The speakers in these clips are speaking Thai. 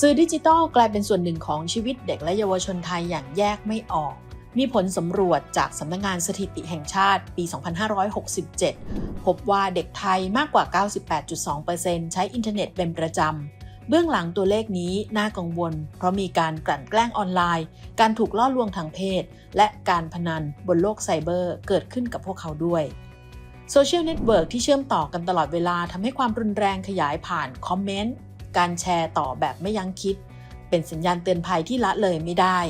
สื่อดิจิทัลกลายเป็นส่วนหนึ่งของชีวิตเด็กและเยาวชนไทยอย่างแยกไม่ออก มีผลสำรวจจากสำนักงานสถิติแห่งชาติปี 2567 พบว่าเด็กไทยมากกว่า 98.2%ใช้อินเทอร์เน็ตเป็นประจำ เบื้องหลังตัวเลขนี้น่ากังวล เพราะมีการกลั่นแกล้งออนไลน์ การถูกล่อลวงทางเพศ และการพนันบนโลกไซเบอร์เกิดขึ้นกับพวกเขาด้วยโซเชียลเน็ตเวิร์กที่เชื่อมต่อกันตลอดเวลาทำให้ความรุนแรงขยายผ่านคอมเมนต์ การแชร์ต่อแบบไม่ยั้งคิด เป็นสัญญาณเตือนภัยที่ละเลยไม่ได้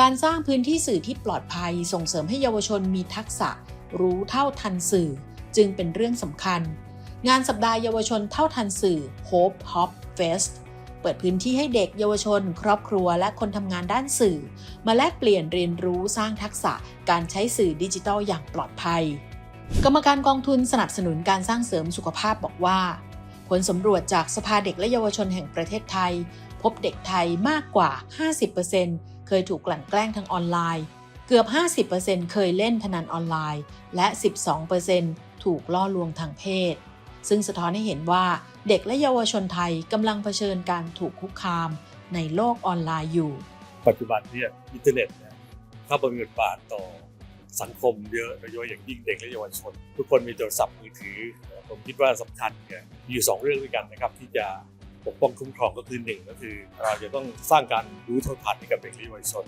การสร้างพื้นที่สื่อที่ปลอดภัย ส่งเสริมให้เยาวชนมีทักษะ รู้เท่าทันสื่อ จึงเป็นเรื่องสำคัญ งานสัปดาห์เยาวชนเท่าทันสื่อ Hope Hop Fest เปิดพื้นที่ให้เด็กเยาวชน ครอบครัวและคนทำงานด้านสื่อ มาแลกเปลี่ยนเรียนรู้สร้างทักษะการใช้สื่อดิจิทัลอย่างปลอดภัย กรรมการกองทุนสนับสนุนการสร้างเสริมสุขภาพบอกว่า ผลสำรวจจากสภาเด็กและเยาวชนแห่งประเทศไทย พบเด็กไทยมากกว่า 50%เคยถูกกลั่นแกล้งทางออนไลน์ เกือบ 50%เคยเล่นพนันออนไลน์ และ 12%ถูกล่อลวงทางเพศ ซึ่งสะท้อนให้เห็นว่าเด็กและเยาวชนไทยกำลังเผชิญการถูกคุกคามในโลกออนไลน์อยู่ ปัจจุบันเนี่ยอินเทอร์เน็ตเนี่ยเข้ามามีบทบาทต่อสังคมเยอะโดยเฉพาะอย่างยิ่งเด็กและเยาวชน ทุกคนมีโทรศัพท์มือถือ ผมคิดว่าสำคัญเนี่ยมีอยู่สองเรื่องด้วยกันนะครับที่จะ ปกป้องคุ้มครองก็คือหนึ่งก็คือเราจะต้องสร้างการรู้เท่าทันให้กับเด็กและเยาวชน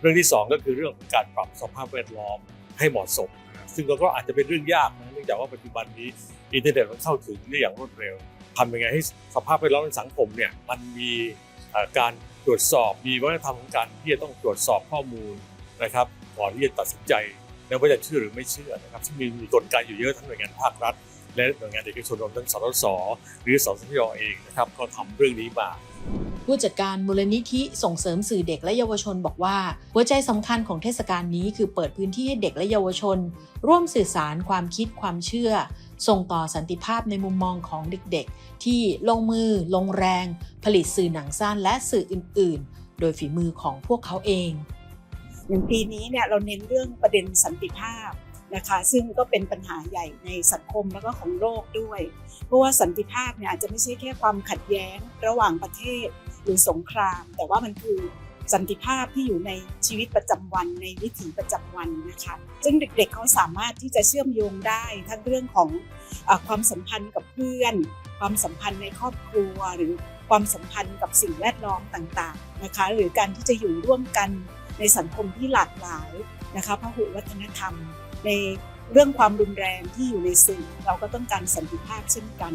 เรื่องที่สองก็คือเรื่องของการปรับสภาพแวดล้อมให้เหมาะสม ซึ่งก็อาจจะเป็นเรื่องยากนะเนื่องจากว่าปัจจุบันนี้อินเทอร์เน็ตมันเข้าถึงได้อย่างรวดเร็วทำยังไงให้สภาพแวดล้อมในสังคมเนี่ยมันมีการตรวจสอบมีวัฒนธรรมของการที่จะต้องตรวจสอบข้อมูลนะครับก่อนที่จะตัดสินใจนะว่าจะเชื่อหรือไม่เชื่อนะครับซึ่งมีมีกลไกอยู่เยอะทั้งหน่วยงานภาครัฐ และหน่วยงานเอกชนรวมทั้งสสสหรือสสยเองนะครับก็ทำเรื่องนี้มาผู้จัดการมูลนิธิส่งเสริมสื่อเด็กและเยาวชนบอกว่า หัวใจสำคัญของเทศกาลนี้คือเปิดพื้นที่ให้เด็กและเยาวชน ร่วมสื่อสารความคิดความเชื่อ ส่งต่อสันติภาพในมุมมองของเด็กๆ ที่ลงมือ ลงแรง ผลิตสื่อหนังสั้นและสื่ออื่นๆ โดยฝีมือของพวกเขาเองอย่างปีนี้เนี่ยเราเน้นเรื่องประเด็นสันติภาพ นะคะซึ่งก็เป็นปัญหาใหญ่ในสังคมแล้วก็ของโลกด้วย เพราะว่าสันติภาพเนี่ยอาจจะไม่ใช่แค่ความขัดแย้งระหว่างประเทศหรือสงคราม แต่ว่ามันคือสันติภาพที่อยู่ในชีวิตประจำวันในวิถีประจำวันนะคะซึ่งเด็กๆเขาสามารถที่จะเชื่อมโยงได้ทั้งเรื่องของอความสัมพันธ์กับเพื่อน ความสัมพันธ์ในครอบครัวหรือความสัมพันธ์กับสิ่งแวดล้อมต่างๆนะคะหรือการที่จะอยู่ร่วมกันในสังคมที่หลากหลายนะคะพหุวัฒนธรรม ในเรื่องความรุนแรงที่อยู่ในสื่อเราก็ต้องการสันติภาพเช่นกัน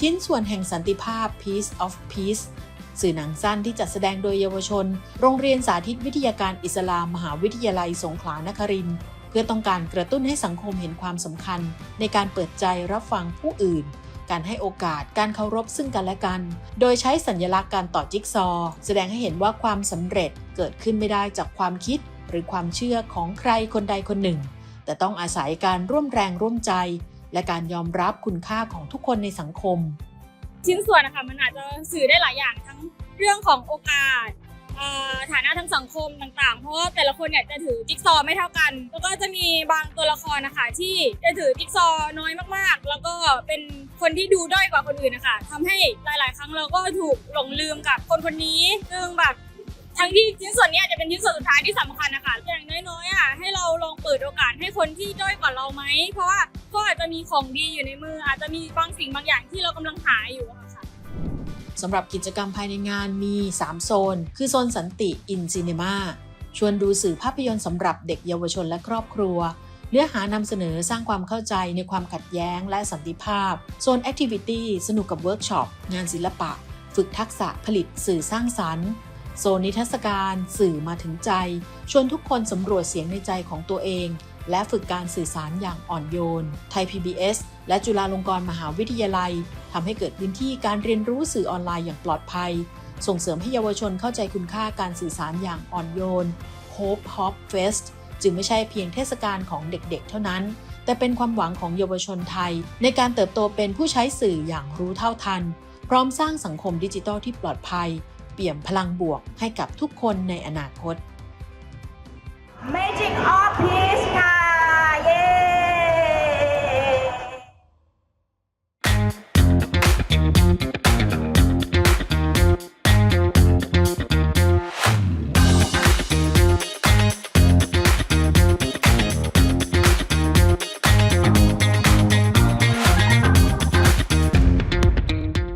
ชิ้นส่วนแห่งสันติภาพ Piece of Peace สื่อหนังสั้นที่จัดแสดงโดยเยาวชน โรงเรียนสาธิตวิทยาการอิสลามมหาวิทยาลัยสงขลานครินเพื่อต้องการกระตุ้นให้สังคมเห็นความสำคัญ ในการเปิดใจรับฟังผู้อื่น การให้โอกาสการเคารพซึ่งกันและกัน โดยใช้สัญลักษณ์การต่อจิ๊กซอ แสดงให้เห็นว่าความสำเร็จเกิดขึ้นไม่ได้จากความคิด หรือความเชื่อของใครคนใดคนหนึ่ง แต่ต้องอาศัยการร่วมแรงร่วมใจ และการยอมรับคุณค่าของทุกคนในสังคม ชิ้นส่วนนะคะมันอาจจะสื่อได้หลายอย่างทั้งเรื่องของโอกาสฐานะทางสังคมต่างๆ เพราะว่าแต่ละคนเนี่ยจะถือจิ๊กซอไม่เท่ากัน แล้วก็จะมีบางตัวละครนะคะที่จะถือจิ๊กซอน้อยมากๆ แล้วก็เป็นคนที่ดูด้อยกว่าคนอื่นนะคะทำให้หลาย ๆ ครั้งเราก็ถูกหลงลืมกับคนคนนี้ซึ่งแบบทั้งที่ชิ้นส่วนนี้ยจะเป็นชิ้นส่วนสุดท้ายที่สำคัญนะคะอย่าง คนที่ด้อยกว่าเราไหม เพราะว่าก็อาจจะมีของดีอยู่ในมือ อาจจะมีบางสิ่งบางอย่างที่เรากำลังหาอยู่อะค่ะสำหรับกิจกรรมภายในงานมี 3 โซน คือโซนสันติอินซีเนมาชวนดูสื่อภาพยนตร์สำหรับเด็กเยาวชนและครอบครัว เนื้อหานำเสนอสร้างความเข้าใจในความขัดแย้งและสันติภาพ โซนแอคทิวิตี้สนุกกับเวิร์กช็อปงานศิลปะ ฝึกทักษะผลิตสื่อสร้างสรรค์ โซนนิทรรศการสื่อมาถึงใจ ชวนทุกคนสำรวจเสียงในใจของตัวเอง และฝึกการสื่อสารอย่างอ่อนโยน ไทย PBS และจุฬาลงกรณ์มหาวิทยาลัยทำให้เกิดพื้นที่การเรียนรู้สื่อออนไลน์อย่างปลอดภัย ส่งเสริมให้เยาวชนเข้าใจคุณค่าการสื่อสารอย่างอ่อนโยน Hope Hop Fest จึงไม่ใช่เพียงเทศกาลของเด็กๆ เท่านั้น แต่เป็นความหวังของเยาวชนไทย ในการเติบโตเป็นผู้ใช้สื่ออย่างรู้เท่าทัน พร้อมสร้างสังคมดิจิทัลที่ปลอดภัย เปี่ยมพลังบวกให้กับทุกคนในอนาคต Magic of Peace